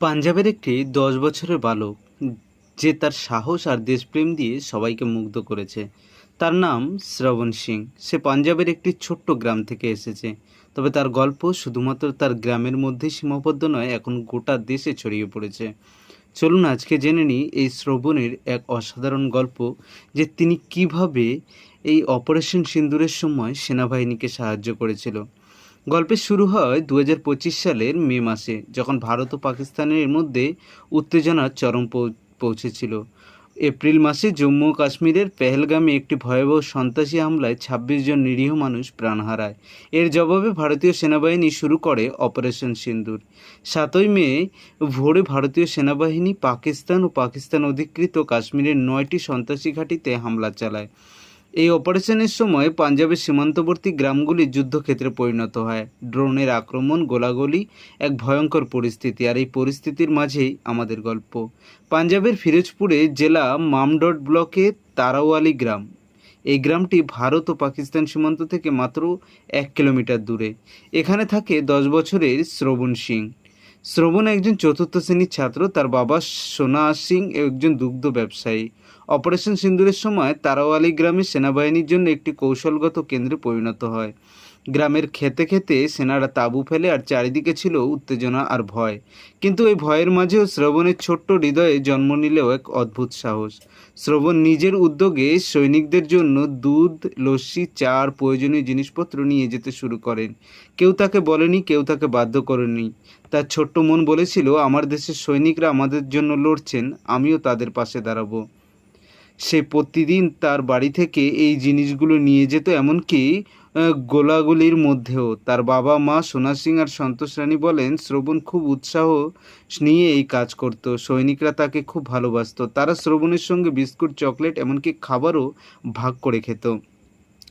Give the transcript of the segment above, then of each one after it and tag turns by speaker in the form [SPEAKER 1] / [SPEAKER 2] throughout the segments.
[SPEAKER 1] পাঞ্জাবের একটি দশ বছরের বালক, যে তার সাহস আর দেশপ্রেম দিয়ে সবাইকে মুগ্ধ করেছে। তার নাম শ্রবণ সিং। সে পাঞ্জাবের একটি ছোট্ট গ্রাম থেকে এসেছে। তবে তার গল্প শুধুমাত্র তার গ্রামের মধ্যে সীমাবদ্ধ নয়, এখন গোটা দেশে ছড়িয়ে পড়েছে। চলুন আজকে জেনে নিই এই শ্রবণের এক অসাধারণ গল্প, যে তিনি কীভাবে এই অপারেশন সিন্দুরের সময় সেনাবাহিনীকে সাহায্য করেছিল। গল্পের শুরু হয় দু হাজার পঁচিশ সালের মে মাসে, যখন ভারত ও পাকিস্তানের মধ্যে উত্তেজনার চরম পৌঁছেছিল। এপ্রিল মাসে জম্মু ও কাশ্মীরের পেহেলগামে একটি ভয়াবহ সন্ত্রাসী হামলায় ছাব্বিশ জন নিরীহ মানুষ প্রাণ হারায়। এর জবাবে ভারতীয় সেনাবাহিনী শুরু করে অপারেশন সিন্দুর। সাতই মে ভোরে ভারতীয় সেনাবাহিনী পাকিস্তান ও পাকিস্তান অধিকৃত কাশ্মীরের নয়টি সন্ত্রাসী ঘাঁটিতে হামলা চালায়। এই অপারেশনের সময় পাঞ্জাবের সীমান্তবর্তী গ্রামগুলি যুদ্ধক্ষেত্রে পরিণত হয়। ড্রোনের আক্রমণ, গোলাগুলি, এক ভয়ঙ্কর পরিস্থিতি আর এই পরিস্থিতির মাঝেই আমাদের গল্প। পাঞ্জাবের ফিরোজপুরে জেলা মামডট ব্লকের তারাওয়ালি গ্রাম। এই গ্রামটি ভারত ও পাকিস্তান সীমান্ত থেকে মাত্র এক কিলোমিটার দূরে। এখানে থাকে দশ বছরের শ্রবণ সিং। শ্রবণ একজন চতুর্থ শ্রেণির ছাত্র, তার বাবা সোনা সিং একজন দুগ্ধ ব্যবসায়ী। অপারেশন সিন্দুরের সময় তারাওয়ালি গ্রামে সেনাবাহিনীর জন্য একটি কৌশলগত কেন্দ্রে পরিণত হয়। গ্রামের খেতে খেতে সেনারা তাঁবু ফেলে আর চারিদিকে ছিল উত্তেজনা আর ভয়। কিন্তু এই ভয়ের মাঝেও শ্রবণের ছোট্ট হৃদয়ে জন্ম নিলেও এক অদ্ভুত সাহস। শ্রবণ নিজের উদ্যোগে সৈনিকদের জন্য দুধ, লস্যি, চা আর প্রয়োজনীয় জিনিসপত্র নিয়ে যেতে শুরু করেন। কেউ তাকে বলেনি, কেউ তাকে বাধ্য করেনি। তার ছোট্ট মন বলেছিল, আমার দেশের সৈনিকরা আমাদের জন্য লড়ছেন, আমিও তাদের পাশে দাঁড়াবো। সে প্রতিদিন তার বাড়ি থেকে এই জিনিসগুলো নিয়ে যেত, এমনকি গোলাগুলির মধ্যেও। তার বাবা মা সোনা সিং আর সন্তোষ রানী বলেন, শ্রবণ খুব উৎসাহ নিয়ে এই কাজ করত। সৈনিকরা তাকে খুব ভালোবাসত। তারা শ্রবণের সঙ্গে বিস্কুট, চকলেট, এমনকি খাবারও ভাগ করে খেত।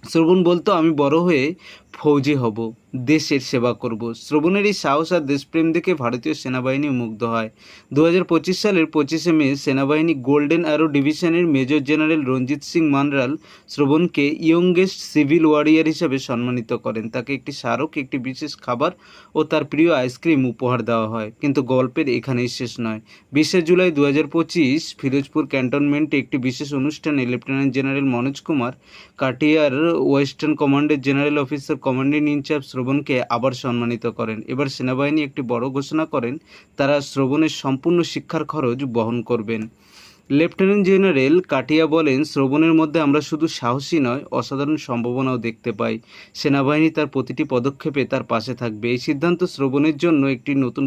[SPEAKER 1] শ্রবণ বলতো, আমি বড় হয়ে ফৌজি হব। দেশের সেবা করব। শ্রবণের এই সাহস আর দেশপ্রেম দেখে ভারতীয় সেনাবাহিনী মুগ্ধ হয়। দু হাজার পঁচিশ সালের পঁচিশে মে সেনাবাহিনী গোল্ডেন অ্যারো ডিভিশনের মেজর জেনারেল রঞ্জিত সিং মানরাল শ্রবণকে ইয়ংগেস্ট সিভিল ওয়ারিয়ার হিসেবে সম্মানিত করেন। তাকে একটি স্মারক, একটি বিশেষ খাবার ও তার প্রিয় আইসক্রিম উপহার দেওয়া হয়। কিন্তু গল্পের এখানেই শেষ নয়। বিশে জুলাই দু হাজার পঁচিশ ফিরোজপুর ক্যান্টনমেন্টে একটি বিশেষ অনুষ্ঠানে lieutenant general Manoj Kumar, Katiyar western কমান্ডের general officer commanding in charge শ্রবণকে আবার সম্মানিত করেন। এবার সেনাবাহিনী একটি বড় ঘোষণা করেন, তারা শ্রবণের সম্পূর্ণ শিক্ষার খরচ বহন করবেন। লেফটেন্যান্ট জেনারেল কাটিয়া বলেন, শ্রবণের মধ্যে আমরা শুধু সাহসী নয়, অসাধারণ সম্ভাবনাও দেখতে পাই। সেনাবাহিনী তার প্রতিটি পদক্ষেপে তার পাশে থাকবে। এই সিদ্ধান্ত শ্রবণের জন্য একটি নতুন